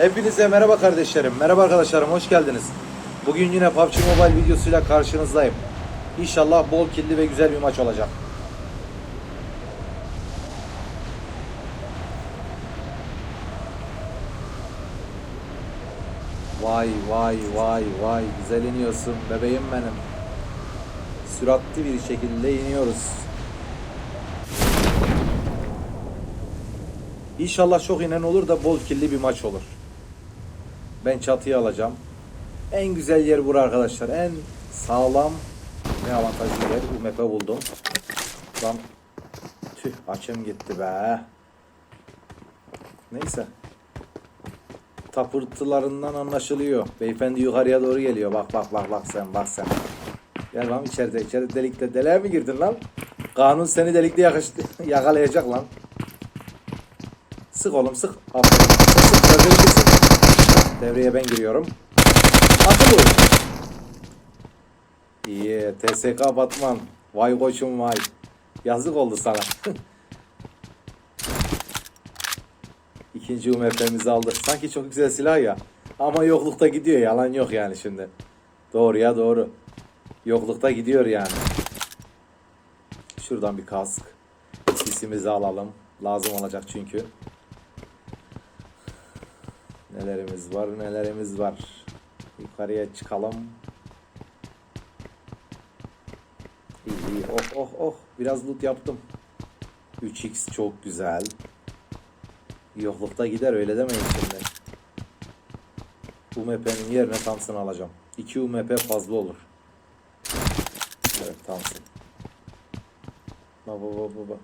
Hepinize merhaba kardeşlerim, merhaba arkadaşlarım, hoş geldiniz. Bugün yine PUBG Mobile videosuyla karşınızdayım. İnşallah bol killi ve güzel bir maç olacak. Vay vay vay vay güzel iniyorsun bebeğim benim. Süratli bir şekilde iniyoruz. İnşallah çok inen olur da bol killi bir maç olur. Ben çatıya alacağım. En güzel yer bura arkadaşlar. En sağlam ve avantajlı yer UMP buldum. Lan tüh açım gitti be. Neyse. Tapırtılarından anlaşılıyor. Beyefendi yukarıya doğru geliyor. Bak bak bak bak sen bak sen. Gel lan içeride içeride delikte deliğe mi girdin lan? Kanun seni delikte yakıştı, yakalayacak lan. Sık oğlum sık. Aferin. Sık sık sık. Devreye ben giriyorum. Atıl oyun. İyi. TSK Batman. Vay koçum vay. Yazık oldu sana. İkinci UMP'mizi aldık. Sanki çok güzel silah ya. Ama yoklukta gidiyor. Yalan yok yani şimdi. Doğru ya doğru. Yoklukta gidiyor yani. Şuradan bir kask. Sisimizi alalım. Lazım olacak çünkü. Nelerimiz var nelerimiz var. Yukarıya çıkalım. İyi iyi oh oh oh. Biraz loot yaptım. 3x çok güzel. Yoklukta gider öyle demeyin şimdi. UMP'nin yerine Thompson alacağım. 2 UMP fazla olur. Evet Thompson. Baba baba baba.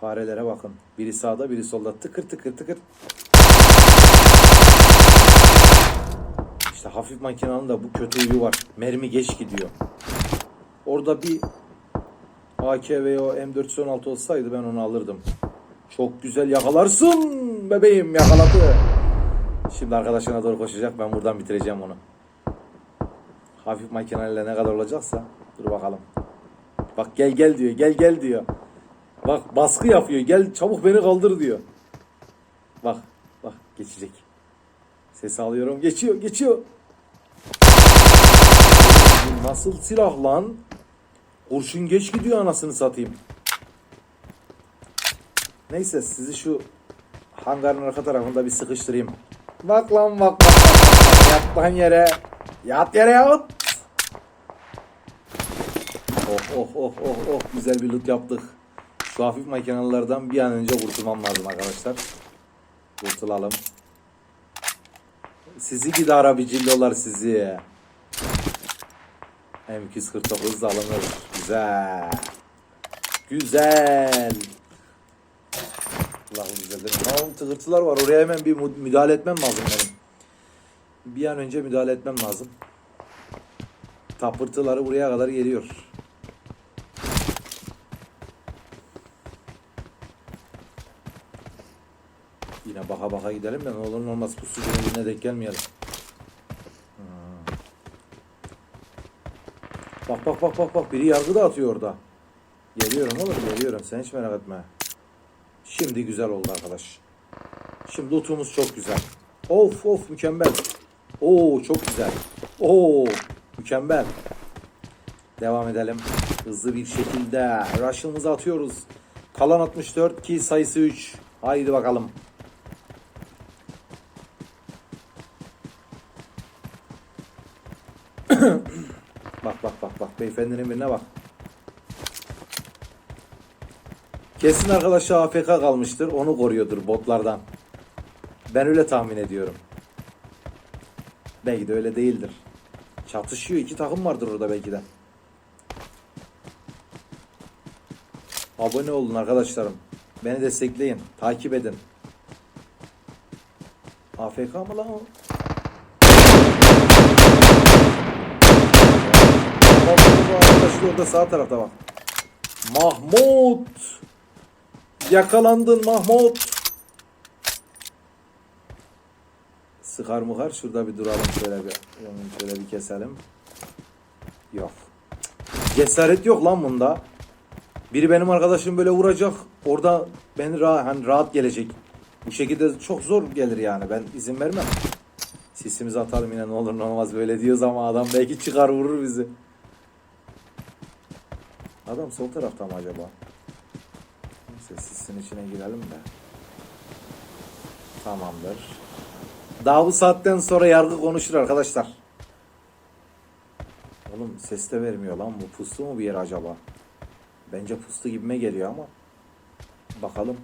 Farelere bakın. Biri sağda biri solda tıkır tıkır tıkır. İşte hafif makinanın da bu kötü huyu var. Mermi geç gidiyor. Orada bir AK veya M416 olsaydı ben onu alırdım. Çok güzel yakalarsın bebeğim yakaladı. Şimdi arkadaşına doğru koşacak ben buradan bitireceğim onu. Hafif makineyle ne kadar olacaksa dur bakalım. Bak gel gel diyor gel gel diyor. Bak baskı yapıyor gel çabuk beni kaldır diyor. Bak bak geçecek. Ses alıyorum geçiyor geçiyor. Nasıl silah lan? Kurşun geç gidiyor anasını satayım. Neyse sizi şu hangarın arka tarafında bir sıkıştırayım. Bak lan bak bak. bak. Yat lan yere. Yat yere yat. Oh oh oh oh oh güzel bir loot yaptık. Şu hafif makinelerden bir an önce kurtulmam lazım arkadaşlar. Kurtulalım. Sizi gidi arabicillolar sizi. M249 da alınır. Güzel. Güzel. Allah'ım güzel değil mi? Tamam tıkırtılar var. Oraya hemen bir müdahale etmem lazım benim. Bir an önce müdahale etmem lazım. Tapırtıları buraya kadar geliyor. Yine baka baka gidelim de ne olur ne olmaz pusucunun birine denk gelmeyelim. Bak bak bak bak bak biri yargı da atıyor orada. Geliyorum oğlum geliyorum sen hiç merak etme. Şimdi güzel oldu arkadaş. Şimdi lootumuz çok güzel. Of of mükemmel. Oo çok güzel. Oo mükemmel. Devam edelim. Hızlı bir şekilde rush'ımızı atıyoruz. Kalan 64 ki sayısı 3. Haydi bakalım. bak bak beyefendinin birine bak. Kesin arkadaşı AFK kalmıştır. Onu koruyordur botlardan. Ben öyle tahmin ediyorum. Belki de öyle değildir. Çatışıyor. iki takım vardır orada belki de. Abone olun arkadaşlarım. Beni destekleyin. Takip edin. AFK mı lan o? Bak orada sağ tarafta bak. Mahmut. Yakalandın Mahmut. Sıkar mıkar şurada bir duralım şöyle bir şöyle bir keselim. Yok. Cesaret yok lan bunda. Biri benim arkadaşım böyle vuracak. Orada beni rahat, hani rahat gelecek. Bu şekilde çok zor gelir yani. Ben izin vermem. Sesimizi atalım yine ne olur ne olmaz böyle diyoruz ama adam belki çıkar vurur bizi. Adam sol tarafta mı acaba? Neyse sisin içine girelim de. Tamamdır. Daha bu saatten sonra yargı konuşur arkadaşlar. Oğlum ses de vermiyor lan bu puslu mu bir yer acaba? Bence puslu gibime geliyor ama. Bakalım.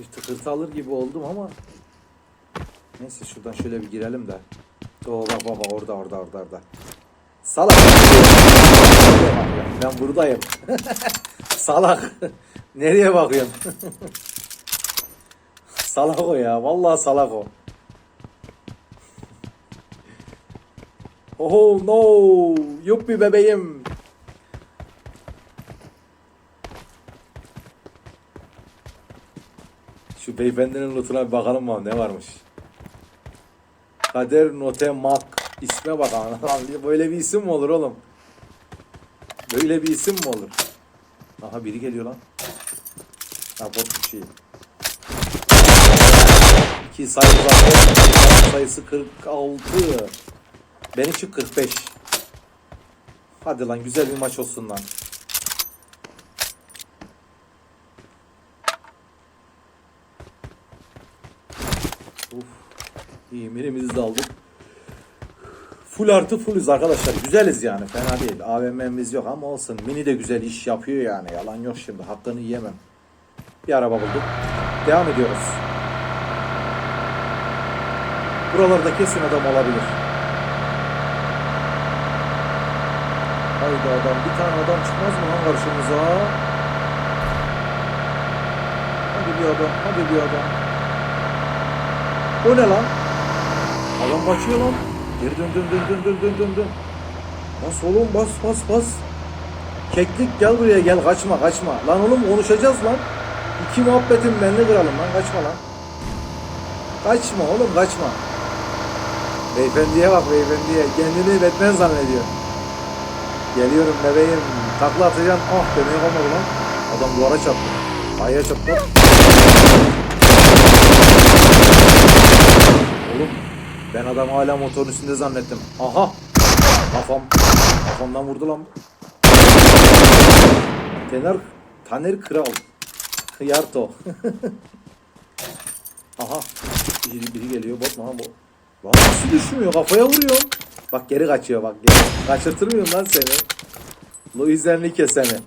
Hafif tıkırtı alır gibi oldum ama Neyse şuradan şöyle bir girelim de. Oo baba orada orada orada orada. Salak. Ben buradayım. salak. Nereye bakıyorsun? salak o ya. Vallahi salak o. Oh no. Yuppi bebeğim. Şu beyefendinin lootuna bir bakalım mı ne varmış. Kader Note Mak. İsme bak lan. Böyle bir isim mi olur oğlum? Böyle bir isim mi olur? Aha biri geliyor lan. Ha bot bir şey. İki sayı zaten. Sayısı 46. Benim için 45. Hadi lan güzel bir maç olsun lan. İyi minimizi de aldık. Full artı fullüz arkadaşlar. Güzeliz yani. Fena değil. AVM'miz yok ama olsun. Mini de güzel iş yapıyor yani. Yalan yok şimdi. Hakkını yiyemem. Bir araba bulduk. Devam ediyoruz. Buralarda kesin adam olabilir. Haydi adam. Bir tane adam çıkmaz mı lan karşımıza? Hadi bir adam. Hadi bir adam. O ne lan? Adam kaçıyor lan. Geri dön dön dön dön dön dön dön dön. Bas oğlum bas bas bas. Keklik gel buraya gel kaçma kaçma. Lan oğlum konuşacağız lan. İki muhabbetin benle kıralım lan kaçma lan. Kaçma oğlum kaçma. Beyefendiye bak beyefendiye. Kendini Batman zannediyor. Geliyorum bebeğim. Takla atacaksın. Ah demeye kalmadı lan. Adam duvara çarptı. Ayıya çarptı. Oğlum ben adam hala motorun üstünde zannettim. Aha. Kafam. Kafamdan vurdu lan. Tener, Taner Kral. Hıyarto. Aha. Biri, biri geliyor. Mu lan bu? Lan nasıl düşmüyor? Kafaya vuruyor. Bak geri kaçıyor bak. Geri. Kaçırtır mıyım lan seni? Luis Enrique seni.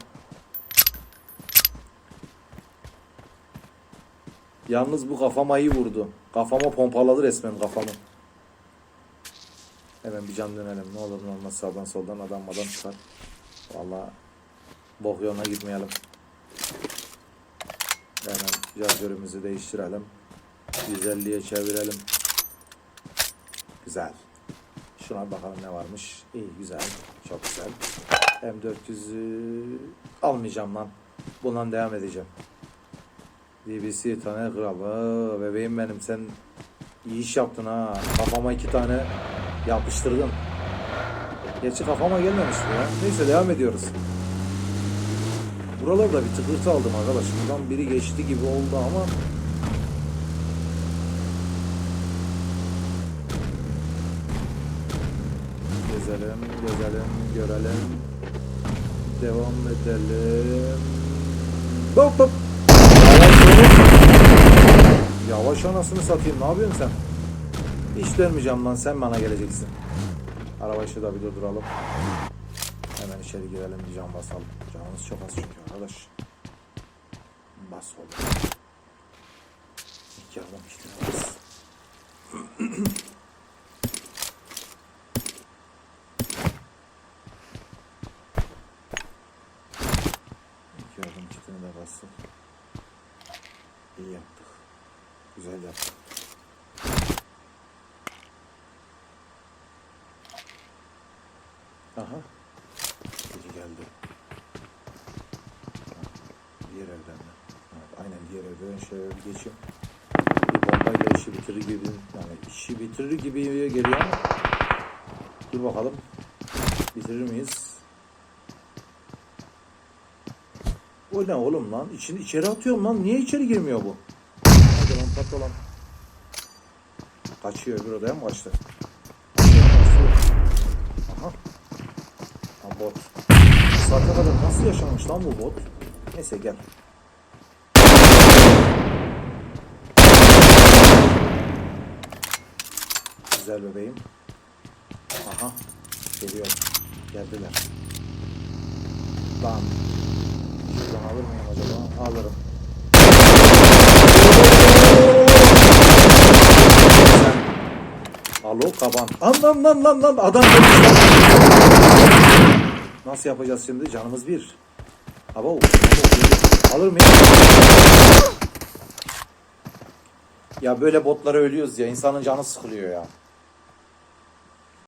Yalnız bu kafama iyi vurdu. Kafama pompaladı resmen kafamı. Hemen bir can dönelim. Ne olur ne olmaz sağdan soldan adam adam çıkar. Valla bok yoluna gitmeyelim. Hemen şarjörümüzü değiştirelim. 150'ye çevirelim. Güzel. Şuna bakalım ne varmış. İyi güzel. Çok güzel. M400'ü almayacağım lan. Bundan devam edeceğim. BBC Taner Kral. Aa, bebeğim benim sen iyi iş yaptın ha. Kafama iki tane yapıştırdın. Gerçi kafama gelmemişti ya. Neyse devam ediyoruz. Buralarda bir tıkırtı aldım arkadaş. Buradan biri geçti gibi oldu ama Gezelim, gezelim, görelim. Devam edelim. Hop hop. Yavaş anasını satayım. Ne yapıyorsun sen? Hiç dönmeyeceğim lan. Sen bana geleceksin. Araba şurada bir durduralım. Hemen içeri girelim. Bir can basalım. Canımız çok az çünkü arkadaş. Bas oğlum. İki adam işte bas. İki adım kitini de bastık. İyi yaptık. Güzel yaptık. Aha. Biri geldi. Diğer evden de. Aynen diğer evden şöyle bir geçeyim. Bir bombayla İşi bitirir gibi yani işi bitirir gibi geliyor ama dur bakalım bitirir miyiz? O ne oğlum lan? İçini içeri atıyorum lan. Niye içeri girmiyor bu? Hadi lan patla lan. Kaçıyor öbür odaya mı kaçtı? Aha. Ha bot. Saate nasıl yaşamış lan bu bot? Neyse gel. Güzel bebeğim. Aha. Geliyor. Geldiler. Lan. Şuradan alır mıyım acaba? Alırım. Alo kaban. Lan lan lan lan lan adam. Nasıl yapacağız şimdi? Canımız bir. Abo. Alır mıyım? Ya böyle botlara ölüyoruz ya. insanın canı sıkılıyor ya.